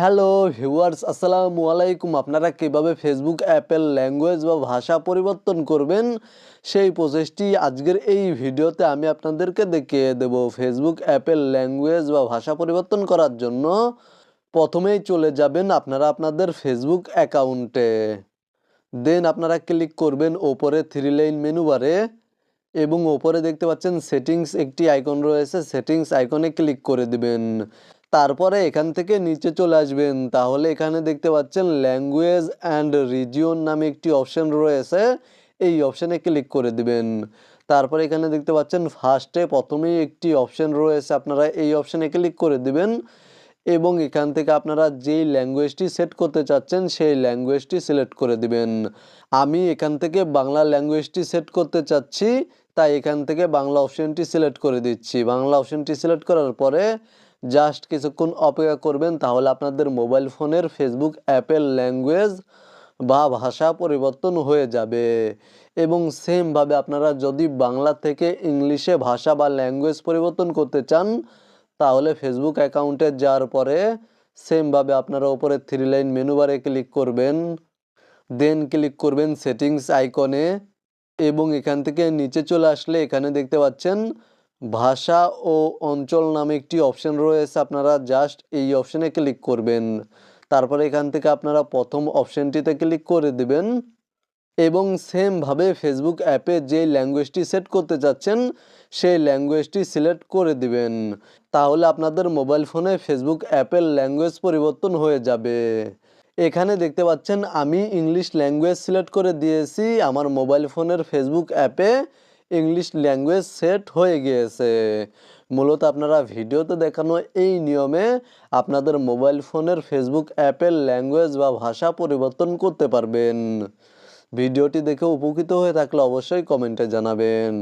Hello viewers, আসসালামু আলাইকুম। আপনারা কীভাবে ফেসবুক অ্যাপের ল্যাঙ্গুয়েজ বা ভাষা পরিবর্তন করবেন? সেই প্রসেসটি আজকের এই ভিডিওতে আমি আপনাদেরকে দেখিয়ে দেব ফেসবুক অ্যাপের ল্যাঙ্গুয়েজ বা ভাষা পরিবর্তন করার জন্য। প্রথমেই চলে যাবেন আপনারা আপনাদের ফেসবুক অ্যাকাউন্টে। দেন আপনারা ক্লিক করবেন ওপরে থ্রি লাইন মেনু বারে এবং ওপরে দেখতে পাচ্ছেন সেটিংস একটি আইকন রয়েছে সেটিংস আইকনে ক্লিক করে দিবেন। তারপরে এখান থেকে নিচে চলে আসবেন। তাহলে এখানে দেখতে পাচ্ছেন ল্যাঙ্গুয়েজ অ্যান্ড রিজিয়ন নামে একটি অপশন রয়েছে। এই অপশানে ক্লিক করে দিবেন। তারপরে এখানে দেখতে পাচ্ছেন ফার্স্টে প্রথমেই একটি অপশন রয়েছে। আপনারা এই অপশানে ক্লিক করে দিবেন। এবং এখান থেকে আপনারা যেই ল্যাঙ্গুয়েজটি সেট করতে চাচ্ছেন, সেই ল্যাঙ্গুয়েজটি সিলেক্ট করে দিবেন। আমি এখান থেকে বাংলা ল্যাঙ্গুয়েজটি সেট করতে চাচ্ছি, তাই এখান থেকে বাংলা অপশনটি সিলেক্ট করে দিচ্ছি। বাংলা অপশনটি সিলেক্ট করার পরে জাস্ট কিছুক্ষণ অপেক্ষা করবেন, তাহলে আপনাদের মোবাইল ফোনের ফেসবুক অ্যাপের ল্যাঙ্গুয়েজ বা ভাষা পরিবর্তন হয়ে যাবে। এবং সেমভাবে আপনারা যদি বাংলা থেকে ইংলিশে ভাষা বা ল্যাঙ্গুয়েজ পরিবর্তন করতে চান, তাহলে ফেসবুক অ্যাকাউন্টে যাওয়ার পরে সেমভাবে আপনারা ওপরে থ্রি লাইন মেনু বারে ক্লিক করবেন দেন ক্লিক করবেন সেটিংস আইকনে এবং এখান থেকে নিচে চলে আসলে এখানে দেখতে পাচ্ছেন ভাষা ও অঞ্চল নামে একটি অপশন রয়েছে, আপনারা জাস্ট এই অপশনে ক্লিক করবেন। তারপরে এখান থেকে আপনারা প্রথম অপশনটিতে ক্লিক করে দিবেন এবং সেমভাবে ফেসবুক অ্যাপে যে ল্যাঙ্গুয়েজটি সেট করতে চাচ্ছেন, সেই ল্যাঙ্গুয়েজটি সিলেক্ট করে দিবেন। তাহলে আপনাদের মোবাইল ফোনে ফেসবুক অ্যাপের ল্যাঙ্গুয়েজ পরিবর্তন হয়ে যাবে। এখানে দেখতে পাচ্ছেন আমি ইংলিশ ল্যাঙ্গুয়েজ সিলেক্ট করে দিয়েছি, আমার মোবাইল ফোনের ফেসবুক অ্যাপে ইংলিশ ল্যাঙ্গুয়েজ সেট হয়ে গিয়েছে। মূলত আপনারা ভিডিওতে দেখানো এই নিয়মে আপনাদের মোবাইল ফোনের ফেসবুক অ্যাপের ল্যাঙ্গুয়েজ বা ভাষা পরিবর্তন করতে পারবেন। ভিডিওটি দেখে উপকৃত হয়ে থাকলে অবশ্যই কমেন্টে জানাবেন।